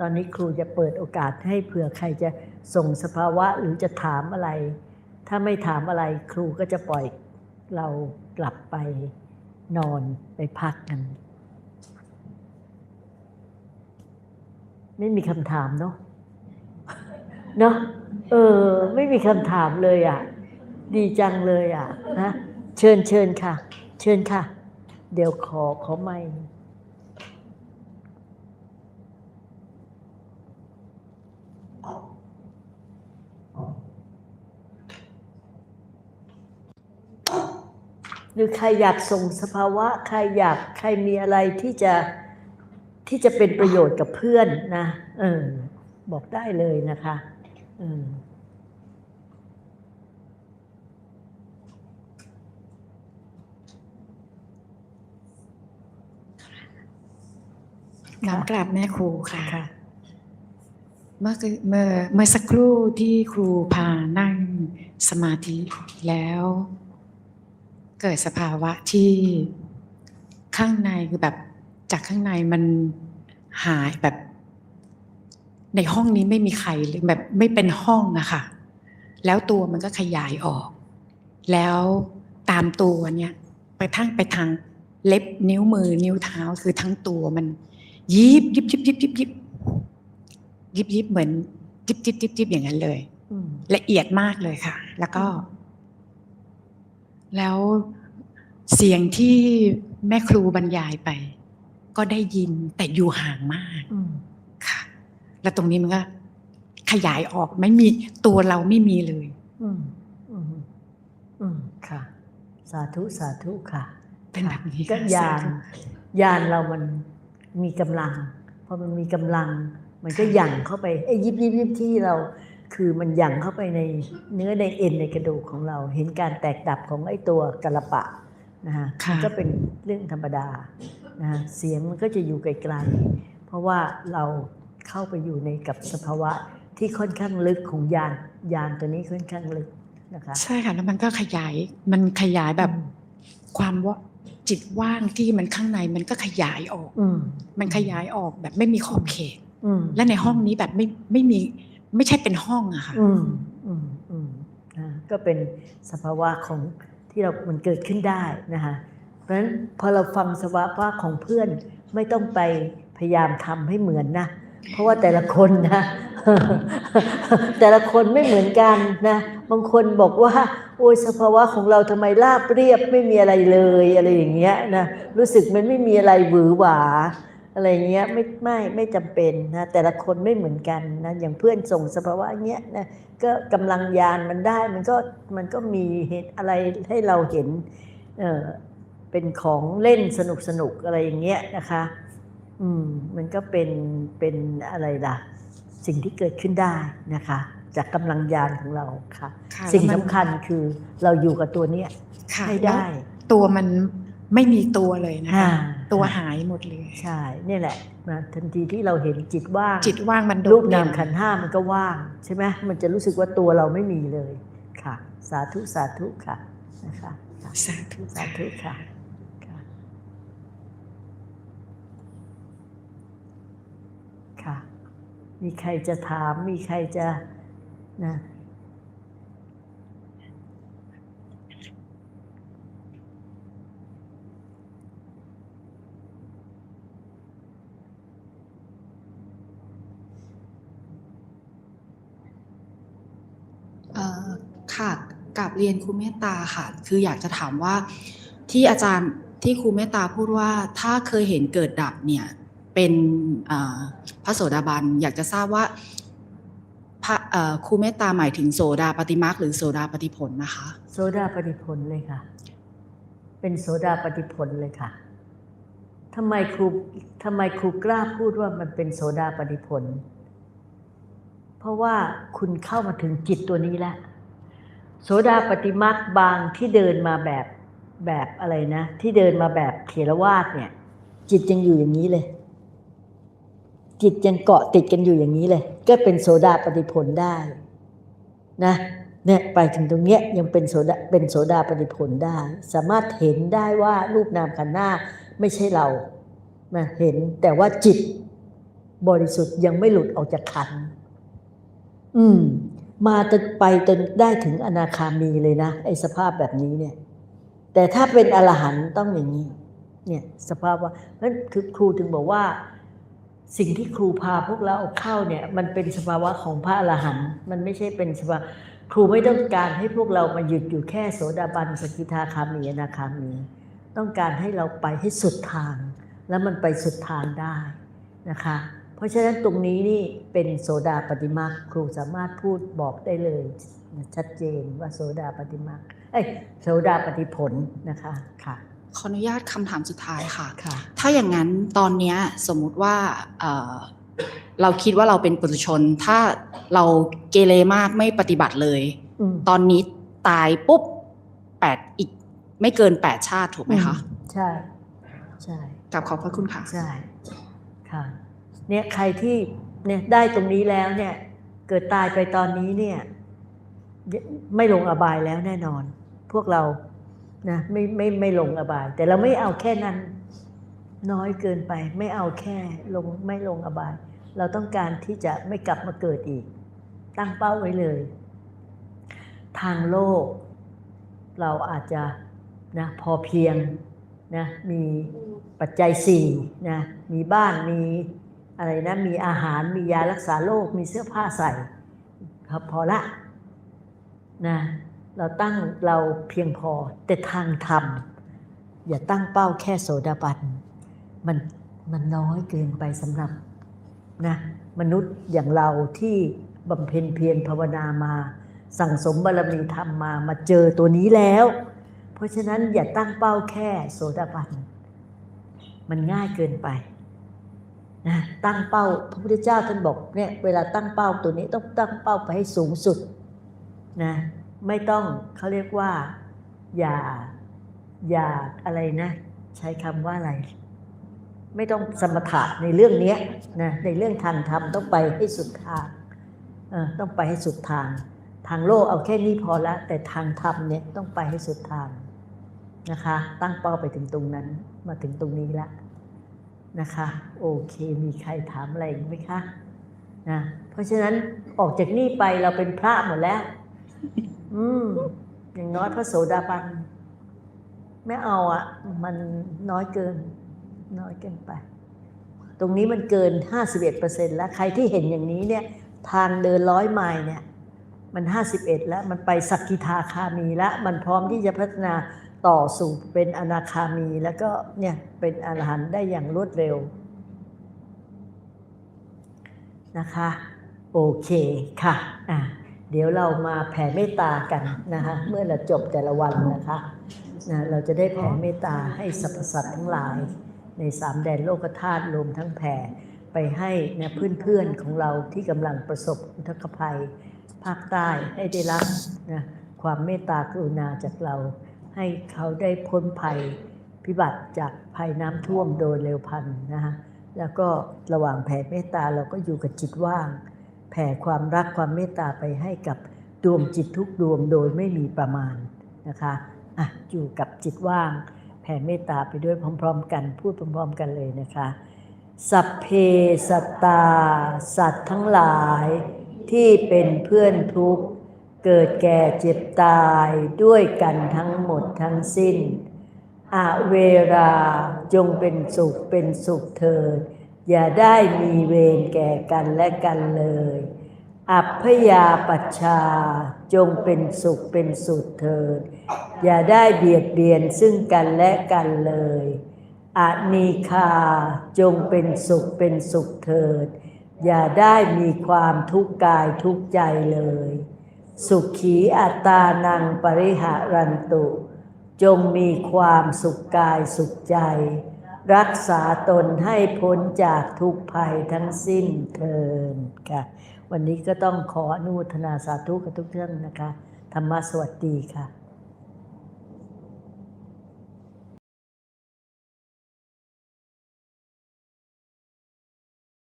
ตอนนี้ครูจะเปิดโอกาสให้เผื่อใครจะส่งสภาวะหรือจะถามอะไร ถ้าไม่ถามอะไรครูก็จะปล่อยเรากลับไปนอนไปพักกัน ไม่มีคำถามเนาะเนาะเออ ไม่มีคำถามเลยอะ ดีจังเลยอะนะเชิญเชิญค่ะ เชิญค่ะ เดี๋ยวขอขอไม่ หรือใครอยากส่งสภาวะ ใครอยากใครมีอะไรที่จะที่จะเป็นประโยชน์กับเพื่อนนะเออบอกได้เลยนะคะเออน้อมกราบแม่ครูค่ะค่ะเมื่อกี้เมื่อเมื่อสักครู่ที่ครูพานั่งสมาธิแล้ว เกิดสภาวะที่ข้างในคือแบบจากข้างในมันหายแบบ ในห้องนี้ไม่มีใครเลยแบบไม่เป็นห้องอะค่ะ แล้วตัวมันก็ขยายออก แล้วตามตัวเนี่ยไปทั้งไปทางเล็บนิ้วมือนิ้วเท้าคือทั้งตัวมัน ยิบยิบยิบยิบยิบยิบยิบยิบเหมือนยิบยิบยิบยิบอย่างนั้นเลยอืมละเอียดมากเลยค่ะ แล้วก็ แล้วเสียงที่แม่ครูบรรยายไป ก็ได้ยินแต่อยู่ห่างมากอืมค่ะ แล้วตรงนี้มันก็ขยายออกไม่มีตัวเราไม่มีเลย อืมอืมอืมค่ะ สาธุสาธุค่ะ เป็นแบบนี้ก็ค่ะยานสธุยานเรามันมีกำลังพอมันมีกำลัง มันก็หยั่งเข้าไปไอ้ยิบยิบยิบที่เรา คือมันหยั่งเข้าไปในเนื้อในเอ็นในกระดูกของเรา เห็นการแตกดับของไอ้ตัวกระปะนะฮะค่ะมันก็เป็นเรื่องธรรมดานะฮะเสียงมันก็จะอยู่ไกลๆเพราะว่าเราเข้าไปอยู่ในกับสภาวะที่ค่อนข้างลึกของยานยานตัวนี้ค่อนข้างลึกนะคะใช่ค่ะแล้วมันก็ขยายมันขยายแบบความว่าจิตว่างที่มันข้างในมันก็ขยายออก อืมมันขยายออกแบบไม่มีขอบเขตอืมและในห้องนี้แบบไม่ไม่มี ไม่ใช่เป็นห้องอะค่ะ อืมอืมอืมนะก็เป็นสภาวะของที่เรามันเกิดขึ้นได้นะคะเพราะฉะนั้นพอเราฟังสภาวะของเพื่อนไม่ต้องไปพยายามทำให้เหมือนนะ เพราะว่าแต่ละคนนะ แต่ละคนไม่เหมือนกันนะ บางคนบอกว่า โอ้ยสภาวะของเราทำไมราบเรียบไม่มีอะไรเลยอะไรอย่างเงี้ยนะรู้สึกมันไม่มีอะไรหวือหวา อะไรเงี้ยไม่ไม่ไม่จำเป็นนะแต่ละคนไม่เหมือนกันนะอย่างเพื่อนส่งสภาวะเงี้ยนะก็กำลังยานมันได้มันก็มันก็มีเหตุอะไรให้เราเห็นเออเป็นของเล่นสนุกสนุกอะไรอย่างเงี้ยนะคะ อืมมันก็เป็นเป็นอะไรล่ะ สิ่งที่เกิดขึ้นได้นะคะ จากกำลังยานของเราค่ะค่ะสิ่งแล้วสำมันคัญคือเราอยู่กับตัวเนี้ยค่ะให้ได้แล้วตัวมัน ไม่มีตัวเลยนะคะอ่าตัวหายหมดเลย ใช่นี่แหละนะทันทีที่เราเห็นจิตว่าง จิตว่างมันโดรูดปเด่นามขันธ์ห้ามันก็ว่าง ใช่ไหมมันจะรู้สึกว่าตัวเราไม่มีเลยค่ะ สาธุสาธุค่ะนะคะค่ะสาธุสาธุค่ะค่ะค่ะ มีใครจะถามมีใครจะนะ ค่ะกับเรียนครูเมตตาค่ะ คืออยากจะถามว่าที่อาจารย์ที่ครูเมตตาพูดว่าถ้าเคยเห็นเกิดดับเนี่ยเป็นพระโสดาบันอยากจะทราบว่าพระครูเมตตาหมายถึงโสดาปฏิมาคหรือโสดาปฏิผลนะคะ โสดาปฏิผลเลยค่ะ เป็นโสดาปฏิผลเลยค่ะทำไมครูทำไมครูกล้าพูดว่ามันเป็นโสดาปฏิผล เพราะว่าคุณเข้ามาถึงจิตตัวนี้แล้วโสดาปฏิมักบางที่เดินมาแบบแบบอะไรนะ ที่เดินมาแบบเถรวาทเนี่ย จิตยังอยู่อย่างนี้เลย จิตยังเกาะติดกันอยู่อย่างนี้เลย ก็เป็นโสดาปฏิผลได้นะเนี่ยไปถึงตรงเนี้ยยังเป็นโสดาเป็นโสดาปฏิผลได้ สามารถเห็นได้ว่ารูปนามขันธ์หน้าไม่ใช่เรานะเห็นแต่ว่าจิตบริสุทธิ์ยังไม่หลุดออกจากขันธ์ อืม มาจนไปจนได้ถึงอนาคามีเลยนะไอ้สภาพแบบนี้เนี่ย แต่ถ้าเป็นอรหันต์ต้องอย่างนี้ เนี่ยสภาพว่านั้นคือครูถึงบอกว่า สิ่งที่ครูพาพวกเราเอาเข้าเนี่ย มันเป็นสภาวะของพระอรหันต์มันไม่ใช่เป็นสภาวะครูไม่ต้องการให้พวกเรามาหยุดอยู่แค่โสดาบันสกิทาคามีอนาคามี ต้องการให้เราไปให้สุดทาง แล้วมันไปสุดทางได้นะคะ เพราะฉะนั้นตรงนี้นี่เป็นโสดาปฏิมาครูสามารถพูดบอกได้เลยชัดเจนว่าโสดาปฏิมาเอ้ยโสดาปฏิผลนะคะค่ะขออนุญาตคำถามสุดท้ายค่ะค่ะถ้าอย่างนั้นตอนเนี้ยสมมุติว่าเอ่อเราคิดว่าเราเป็นปุถุชน ถ้าเราเกเรมากไม่ปฏิบัติเลยอืมตอนนี้ตายปุ๊บแปดอีกไม่เกินแปดชาติถูกไหมคะ ใช่ ใช่กับขอบพระคุณค่ะ ใช่ ค่ะ เนี่ยใครที่เนี่ยได้ตรงนี้แล้วเนี่ยเกิดตายไปตอนนี้เนี่ยไม่ลงอบายแล้วแน่นอน พวกเรานะไม่ไม่ไม่ลงอบาย แต่เราไม่เอาแค่นั้นน้อยเกินไป ไม่เอาแค่ลงไม่ลงอบาย เราต้องการที่จะไม่กลับมาเกิดอีก ตั้งเป้าไว้เลย ทางโลก เราอาจจะนะพอเพียงนะมีปัจจัยสี่นะมีบ้านมี อะไรนะมีอาหารมียารักษาโรคมีเสื้อผ้าใส่ครับพอละนะเราตั้งเราเพียงพอแต่ทางธรรม อย่าตั้งเป้าแค่โสดาบันมันมันน้อยเกินไปสำหรับนะมนุษย์อย่างเราที่บำเพ็ญเพียรภาวนามา สั่งสมบารมีธรรมมามาเจอตัวนี้แล้ว เพราะฉะนั้นอย่าตั้งเป้าแค่โสดาบันมันง่ายเกินไป นะตั้งเป้าพระพุทธเจ้าท่านบอกเนี่ยเวลาตั้งเป้าตัวนี้ต้องตั้งเป้าไปให้สูงสุดนะไม่ต้องเขาเรียกว่า อย่าอย่าอะไรนะ ใช้คำว่าอะไร ไม่ต้องสมถะในเรื่องเนี้นะในเรื่องทางธรรมต้องไปให้สุดทางต้องไปให้สุดทาง ทางโลกเอาแค่นี้พอละ แต่ทางธรรมเนี่ยต้องไปให้สุดทางนะคะ ตั้งเป้าไปถึงตรงนั้นมาถึงตรงนี้ละ นะคะ โอเค มีใครถามอะไรอีกไหมคะนะเพราะฉะนั้นออกจากนี่ไปเราเป็นพระหมดแล้ว อืมอย่างน้อยพระโสดาบันไม่เอาอะ่ะมันน้อยเกิน น้อยเกินไป ตรงนี้มันเกิน 51%แล้ว ใครที่เห็นอย่างนี้เนี่ย ทางเดินร้อยไมล์เนี่ย มัน 51 แล้ว มันไปสักกิทาคามีแล้ว มันพร้อมที่จะพัฒนา ต่อสู่เป็นอนาคามีแล้วก็เนี่ยเป็นอรหันต์ได้อย่างรวดเร็วนะคะ โอเคค่ะอะ เดี๋ยวเรามาแผ่เมตตากันนะคะเมื่อเราจบแต่ละวันนะคะนะเราจะได้แผ่เมตตาให้สรรพสัตว์ทั้งหลาย ในสามแดนโลกธาตุรวมทั้งแผ่ไปให้นะเพื่อนๆของเราที่กำลังประสบอุทกภัย ภาคใต้ให้ได้รับนะความเมตตากรุณาจากเรา ให้เขาได้พ้นภัยพิบัติจากภัยน้ำท่วมโดยเร็วพันนะคะแล้วก็ระหว่างแผ่เมตตาเราก็อยู่กับจิตว่าง แผ่ความรักความเมตตาไปให้กับดวงจิตทุกดวงโดยไม่มีประมาณนะคะอะอยู่กับจิตว่าง แผ่เมตตาไปด้วยพร้อม ๆ กันพูดพร้อม ๆ กันเลยนะคะ สัพเพสัตตา สัตว์ทั้งหลายที่เป็นเพื่อนทุกข์ เกิดแก่เจ็บตายด้วยกันทั้งหมดทั้งสิ้นอาเวราจงเป็นสุขเป็นสุขเถิด อย่าได้มีเวรแก่กันและกันเลย อัพยาปัชชาจงเป็นสุขเป็นสุขเถิด อย่าได้เบียดเบียนซึ่งกันและกันเลยอานีคาจงเป็นสุขเป็นสุขเถิด อย่าได้มีความทุกข์กายทุกข์ใจเลย สุขีอัตานังปริหารันตุ จงมีความสุขกายสุขใจ รักษาตนให้พ้นจากทุกภัยทั้งสิ้นเทินค่ะ วันนี้ก็ต้องขออนุทนาสาธุกับทุกท่านนะคะ ธรรมสวัสดีค่ะ